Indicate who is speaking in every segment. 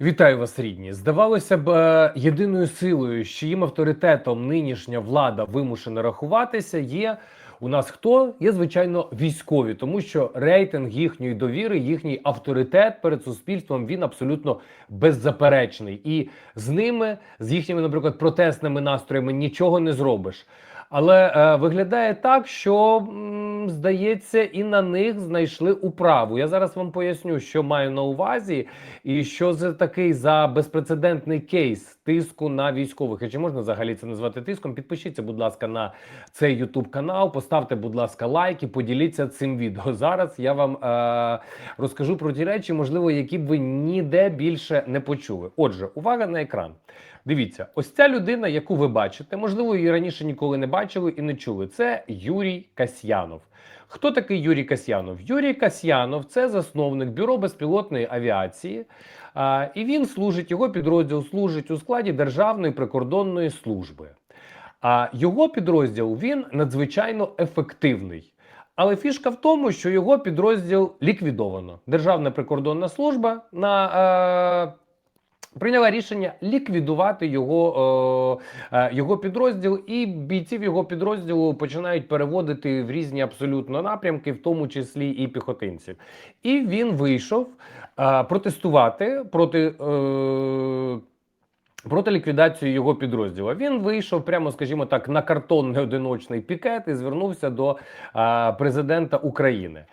Speaker 1: Вітаю вас, рідні. Здавалося б, е, єдиною силою, з чиїм авторитетом нинішня влада вимушена рахуватися, є у нас хто? Є, звичайно, військові, тому що рейтинг їхньої довіри, їхній авторитет перед суспільством він абсолютно беззаперечний. І з ними, з їхніми, наприклад, протестними настроями нічого не зробиш. Але е, виглядає так, що м, здається, і на них знайшли управу. Я зараз вам поясню, що маю на увазі, і що це такий за безпрецедентний кейс тиску на військових. І чи можна взагалі це назвати тиском? Підпишіться, будь ласка, на цей Ютуб канал, поставте, будь ласка, лайки, поділіться цим відео. Зараз я вам е, розкажу про ті речі, можливо, які б ви ніде більше не почули. Отже, увага на екран. Дивіться, ось ця людина, яку ви бачите, можливо, її раніше ніколи не бачили і не чули. Це Юрій Касьянов. Хто такий Юрій Касьянов? Юрій Касьянов це засновник бюро безпілотної авіації, і він служить, його підрозділ служить у складі Державної прикордонної служби. А його підрозділ він надзвичайно ефективний. Але фішка в тому, що його підрозділ ліквідовано. Державна прикордонна служба на е, Прийняла рішення ліквідувати його, е, е, його підрозділ, і бійців його підрозділу починають переводити в різні абсолютно напрямки, в тому числі і піхотинців. І він вийшов е, протестувати проти. Е, Проти ліквідації його підрозділу він вийшов прямо, скажімо так, на картонний одиночний пікет і звернувся до а, президента України.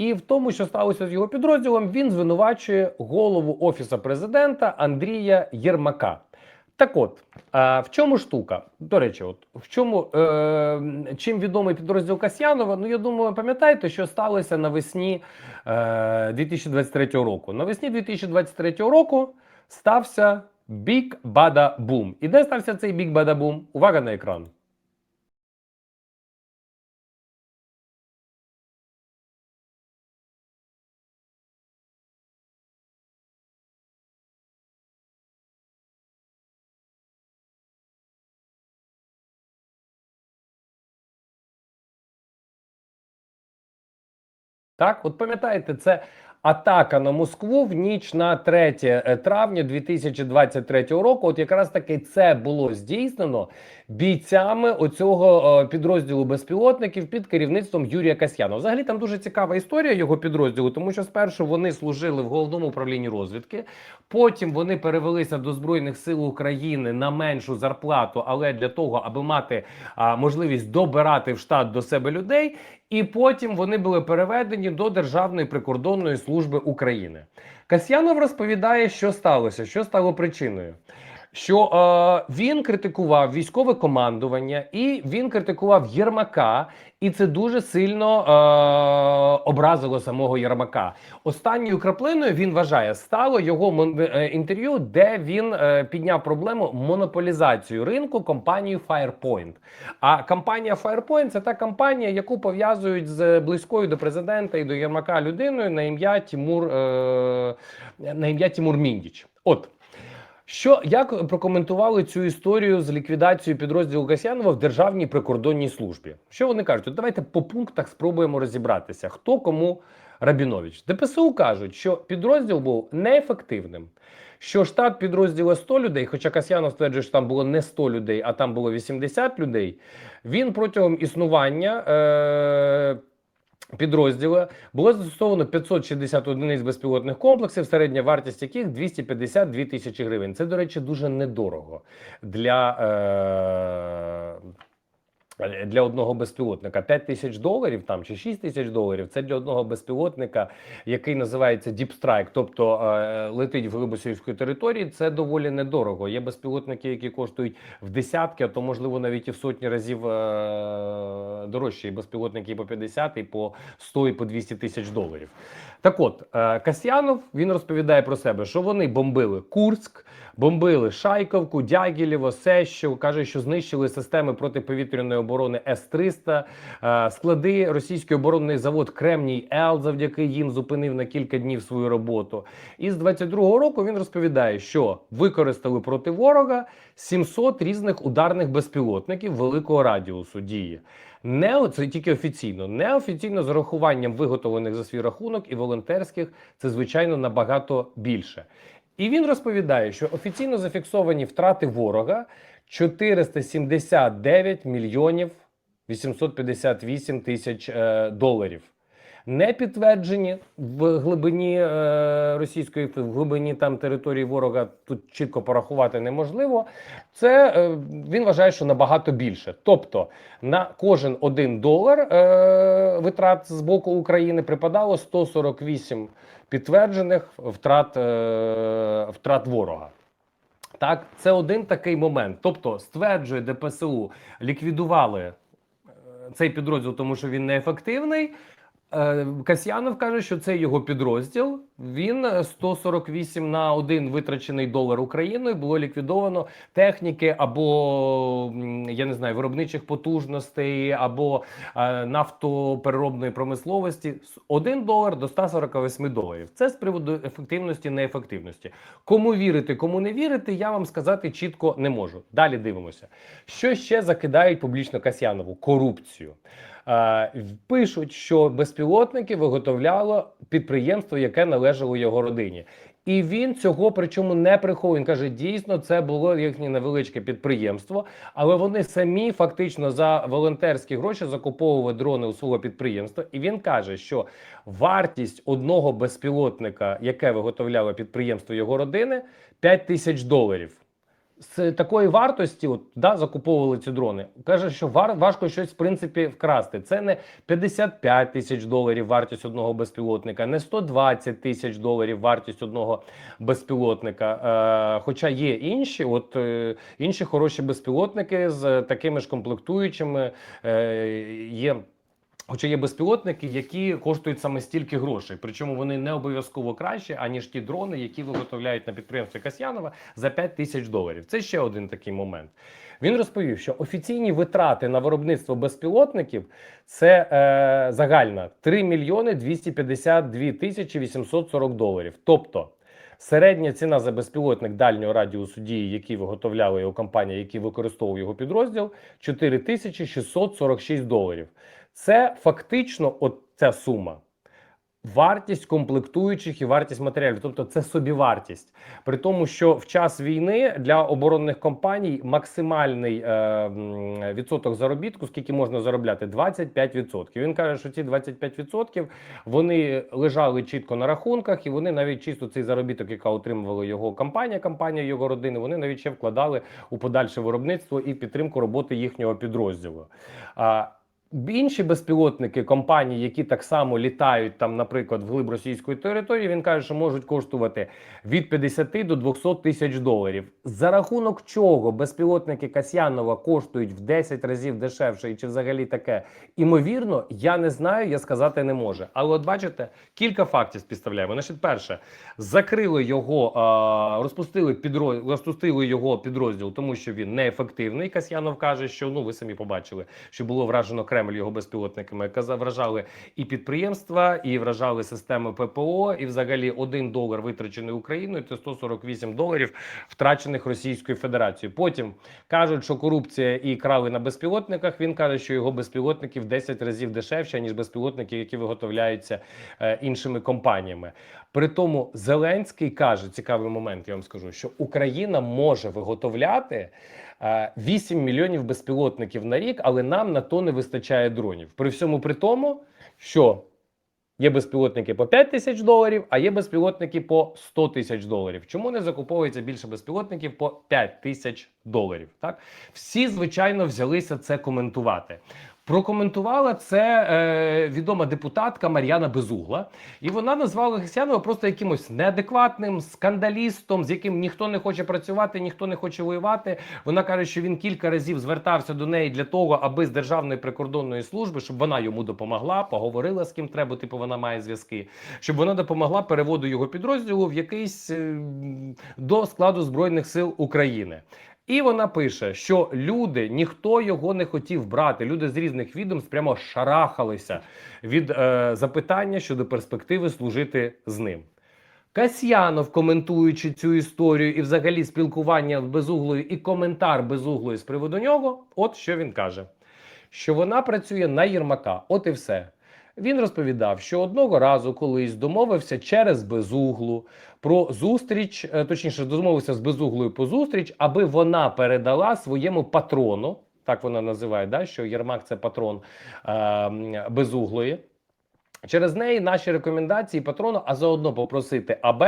Speaker 1: І в тому, що сталося з його підрозділом, він звинувачує голову офісу президента Андрія Єрмака. Так от, в чому штука? До речі, от в чому е, чим відомий підрозділ Касьянова? Ну я думаю, пам'ятаєте, що сталося навесні е, 2023 року. Навесні 2023 року стався Бік Бада Бум. І де стався цей Бік Бада Бум? Увага на екран. Так, от пам'ятаєте, це атака на Москву в ніч на 3 е, травня 2023 року. От якраз таки це було здійснено бійцями оцього е, підрозділу безпілотників під керівництвом Юрія Касьянова. Взагалі там дуже цікава історія його підрозділу, тому що спершу вони служили в головному управлінні розвідки, потім вони перевелися до збройних сил України на меншу зарплату, але для того, аби мати можливість добирати в штат до себе людей. І потім вони були переведені до Державної прикордонної служби України. Касьянов розповідає, що сталося, що стало причиною. Що е, він критикував військове командування, і він критикував Єрмака, і це дуже сильно е, образило самого Єрмака. Останньою краплиною він вважає стало його е, інтерв'ю, де він е, підняв проблему монополізацію ринку компанією Firepoint. А компанія Firepoint це та компанія, яку пов'язують з близькою до президента і до Єрмака людиною на ім'я Тимур е, на ім'я Тимур Міндіч. От. Що як прокоментували цю історію з ліквідацією підрозділу Касьянова в Державній прикордонній службі? Що вони кажуть? От давайте по пунктах спробуємо розібратися, хто кому Рабінович. ДПСУ кажуть, що підрозділ був неефективним. Що штат підрозділу 100 людей, хоча Касьянов стверджує, що там було не 100 людей, а там було 80 людей. Він протягом існування е- підрозділу було застосовано 560 одиниць безпілотних комплексів, середня вартість яких 252 тисячі гривень. Це, до речі, дуже недорого для. Е- для одного безпілотника 5 тисяч доларів там чи 6 тисяч доларів. Це для одного безпілотника, який називається Deep Strike, тобто е, летить в глибу території. Це доволі недорого. Є безпілотники, які коштують в десятки, а то можливо навіть і в сотні разів е, дорожче. І безпілотники і по 50, і по 100, і по 200 тисяч доларів. Так от е, Касьянов він розповідає про себе, що вони бомбили Курськ, бомбили Шайковку, Дягілєво, Сещу. каже, що знищили системи протиповітряної оборони С-300, е, склади російський оборонний завод Кремній Л завдяки їм зупинив на кілька днів свою роботу. І з 22-го року він розповідає, що використали проти ворога 700 різних ударних безпілотників великого радіусу дії. Не це тільки офіційно, неофіційно з урахуванням виготовлених за свій рахунок і волонтерських це звичайно набагато більше. І він розповідає, що офіційно зафіксовані втрати ворога 479 мільйонів 858 тисяч е, доларів. Не підтверджені в глибині е, російської в глибині там території ворога. Тут чітко порахувати неможливо. Це е, він вважає, що набагато більше. Тобто на кожен один долар е, витрат з боку України припадало 148 підтверджених втрат, е, втрат ворога. Так, це один такий момент. Тобто, стверджує ДПСУ, ліквідували е, цей підрозділ, тому що він неефективний. Е, Касьянов каже, що це його підрозділ. Він е, 148 на один витрачений долар Україною було ліквідовано техніки або я не знаю виробничих потужностей, або е, нафтопереробної промисловості. З 1 долар до 148 доларів. Це з приводу ефективності, неефективності. Кому вірити, кому не вірити, я вам сказати чітко не можу. Далі дивимося, що ще закидають публічно Касьянову корупцію. Е, Пишуть, що безпілотники виготовляло підприємство, яке належало його родині. І він цього причому не приховує. Він каже, дійсно, це було їхнє невеличке підприємство, але вони самі фактично за волонтерські гроші закуповували дрони у свого підприємства. І він каже, що вартість одного безпілотника, яке виготовляло підприємство його родини, 5 тисяч доларів з такої вартості, от да, закуповували ці дрони. Каже, що вар, важко щось в принципі вкрасти. Це не 55 тисяч доларів вартість одного безпілотника, не 120 тисяч доларів вартість одного безпілотника. Е, хоча є інші, от е, інші хороші безпілотники з такими ж комплектуючими е, є. Хоча є безпілотники, які коштують саме стільки грошей, причому вони не обов'язково кращі, аніж ті дрони, які виготовляють на підприємстві Касьянова за 5 тисяч доларів. Це ще один такий момент. Він розповів, що офіційні витрати на виробництво безпілотників це е, загальна 3 мільйони 252 тисячі 840 доларів. Тобто середня ціна за безпілотник дальнього радіусу дії, який виготовляла його компанія, який використовував його підрозділ, 4 тисячі 646 доларів. Це фактично от ця сума. Вартість комплектуючих і вартість матеріалів, тобто це собівартість. При тому, що в час війни для оборонних компаній максимальний е, відсоток заробітку, скільки можна заробляти, 25%. Він каже, що ці 25% вони лежали чітко на рахунках, і вони навіть чисто цей заробіток, яка отримувала його компанія, компанія його родини, вони навіть ще вкладали у подальше виробництво і підтримку роботи їхнього підрозділу. Інші безпілотники компаній, які так само літають там, наприклад, вглиб російської території, він каже, що можуть коштувати від 50 до 200 тисяч доларів. За рахунок чого безпілотники Касьянова коштують в 10 разів дешевше, і чи взагалі таке імовірно, я не знаю, я сказати не можу. Але от бачите, кілька фактів співставляємо. Значить, перше, закрили його, розпустили підрозділ, розпустили його підрозділ, тому що він неефективний. Касьянов каже, що ну ви самі побачили, що було вражено Кремль його безпілотниками. Казав, вражали і підприємства, і вражали системи ППО. І взагалі один долар витрачений Україною, це 148 доларів втрачених Російською Федерацією. Потім кажуть, що корупція і крали на безпілотниках. Він каже, що його безпілотники в 10 разів дешевше ніж безпілотники, які виготовляються е, іншими компаніями. При тому Зеленський каже цікавий момент. Я вам скажу, що Україна може виготовляти. Е, 8 мільйонів безпілотників на рік, але нам на то не вистачає дронів. При всьому при тому, що є безпілотники по 5 тисяч доларів, а є безпілотники по 100 тисяч доларів. Чому не закуповується більше безпілотників по 5 тисяч доларів? Так всі звичайно взялися це коментувати. Прокоментувала це е, відома депутатка Мар'яна Безугла, і вона назвала Хесянова просто якимось неадекватним скандалістом, з яким ніхто не хоче працювати, ніхто не хоче воювати. Вона каже, що він кілька разів звертався до неї для того, аби з державної прикордонної служби, щоб вона йому допомогла, поговорила з ким треба, типу вона має зв'язки, щоб вона допомогла переводу його підрозділу в якийсь е, до складу збройних сил України. І вона пише, що люди ніхто його не хотів брати. Люди з різних відомств прямо шарахалися від е, запитання щодо перспективи служити з ним. Касьянов, коментуючи цю історію і взагалі спілкування з безуглою і коментар безуглої з приводу нього, от що він каже: що вона працює на Єрмака, от і все. Він розповідав, що одного разу колись домовився через безуглу про зустріч, е, точніше, домовився з безуглою по зустріч, аби вона передала своєму патрону. Так вона називає, да, що Єрмак це патрон е, безуглої. Через неї наші рекомендації патрону, а заодно попросити АБ,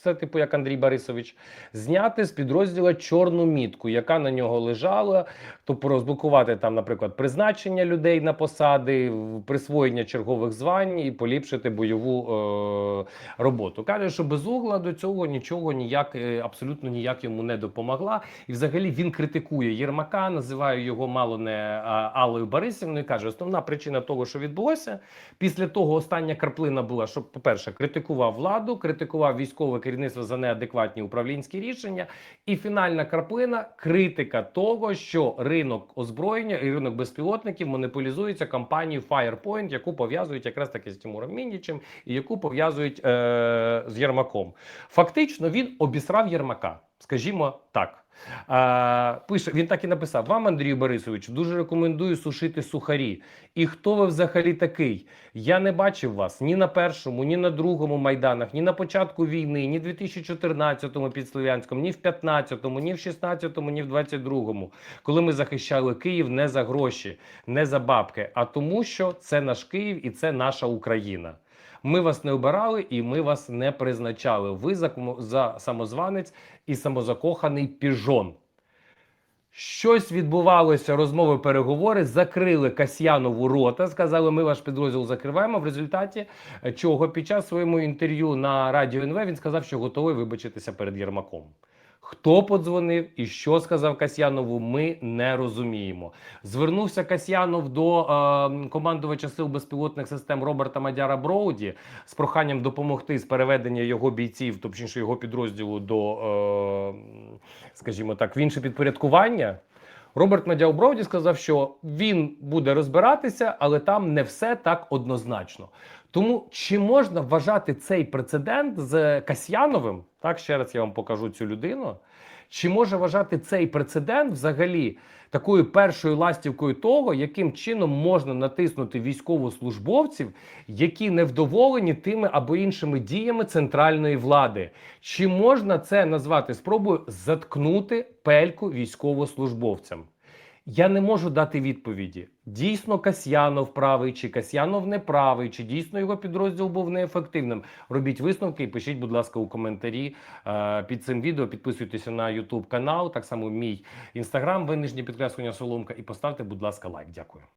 Speaker 1: це типу як Андрій Борисович, зняти з підрозділа чорну мітку, яка на нього лежала, тобто розблокувати там, наприклад, призначення людей на посади, присвоєння чергових звань і поліпшити бойову е, роботу. Каже, що безугла до цього нічого ніяк, е, абсолютно ніяк йому не допомогла. І взагалі він критикує Єрмака, називає його мало не Аллою Борисівною. Каже, основна причина того, що відбулося, після того остання краплина була, що, по-перше, критикував владу, критикував військове керівництво за неадекватні управлінські рішення. І фінальна краплина критика того, що ринок озброєння і ринок безпілотників монополізується компанією Firepoint, яку пов'язують якраз таки з Тимуром Міннічем і яку пов'язують е- з Єрмаком. Фактично він обісрав Єрмака, скажімо так. А, пише, він так і написав: Вам, Андрію Борисовичу, дуже рекомендую сушити сухарі. І хто ви взагалі такий? Я не бачив вас ні на першому, ні на другому майданах, ні на початку війни, ні в 2014-му під Слов'янськом, ні в 15-му, ні в 16-му, ні в 22-му, коли ми захищали Київ не за гроші, не за бабки, а тому, що це наш Київ і це наша Україна. Ми вас не обирали і ми вас не призначали. Ви за, за самозванець і самозакоханий піжон. Щось відбувалося, розмови, переговори, закрили Касьянову рота, сказали, ми ваш підрозділ закриваємо. В результаті е, чого під час своєму інтерв'ю на радіо НВ він сказав, що готовий вибачитися перед Єрмаком. Хто подзвонив і що сказав Касьянову, ми не розуміємо. Звернувся Касьянов до е, командувача сил безпілотних систем Роберта Мадяра Броуді з проханням допомогти з переведення його бійців, точніше його підрозділу до, е, скажімо так, в інше підпорядкування. Роберт Мадяр Броуді сказав, що він буде розбиратися, але там не все так однозначно. Тому чи можна вважати цей прецедент з Касьяновим? Так, ще раз я вам покажу цю людину. Чи може вважати цей прецедент взагалі такою першою ластівкою того, яким чином можна натиснути військовослужбовців, які невдоволені тими або іншими діями центральної влади? Чи можна це назвати спробою заткнути пельку військовослужбовцям? Я не можу дати відповіді. Дійсно, Касьянов правий, чи Касьянов не правий, чи дійсно його підрозділ був неефективним. Робіть висновки і пишіть, будь ласка, у коментарі е, під цим відео. Підписуйтеся на YouTube канал, так само мій інстаграм, винижні підкреслення Соломка, і поставте, будь ласка, лайк. Дякую.